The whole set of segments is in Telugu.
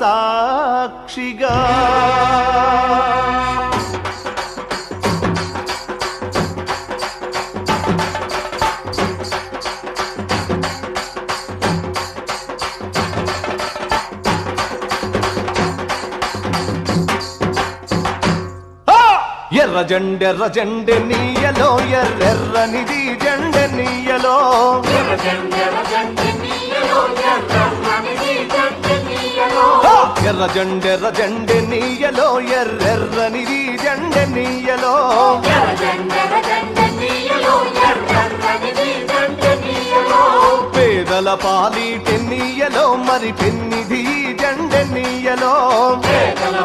సాక్షిగా ఆ! ఎర్ర జెండెర్ర జెండె నీయలో ఎర్రెర్రనిది జెండె నీయలో జెండె ఎర్ర జెండెర్ర జెండె నీయలో ఎర్రెర్రనిది జెండె నీయలో. పేదల పాలిటె నీయలో మరి పెన్నిధి జెండె నీయలో. ఎర్ర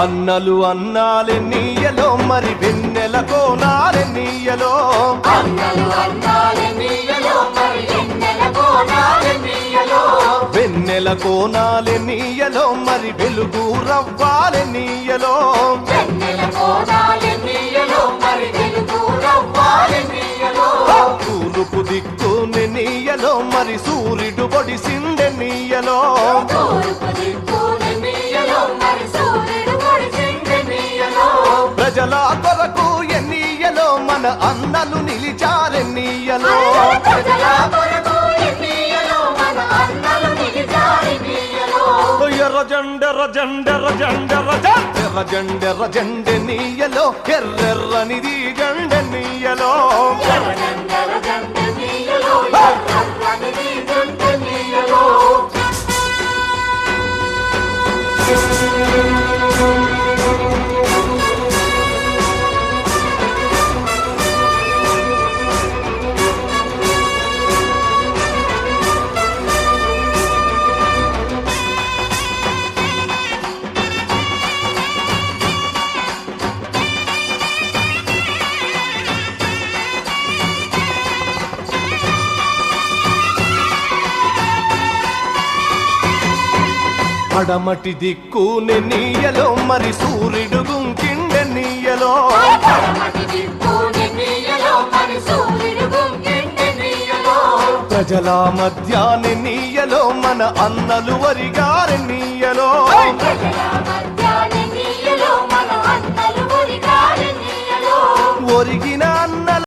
అన్నాలే నీయలో మరి వెన్నెల కోనాలే నీయలో. వెన్నెల కోనాలే నీయలో మరి వెలుగు రవ్వాలే నీయలో. తూర్పు దిక్కుని నీయలో మరి సూర్యుడు మన అన్నలు నిలిచారె నీయలో. ఎర్ర జెండెర్ర జెండెర్ర జెండెర్ర ఎర్ర జెండెర్ర జెండె నీయలో. ఎర్రెర్రనిది జెండె నీయలో. పడమటి దిక్కుని నీయలో మరి సూర్యుడు గుంకిండె నీయలో. ప్రజల మధ్యాన్ని నీయలో మన అన్నలు వరిగారి నీయలో.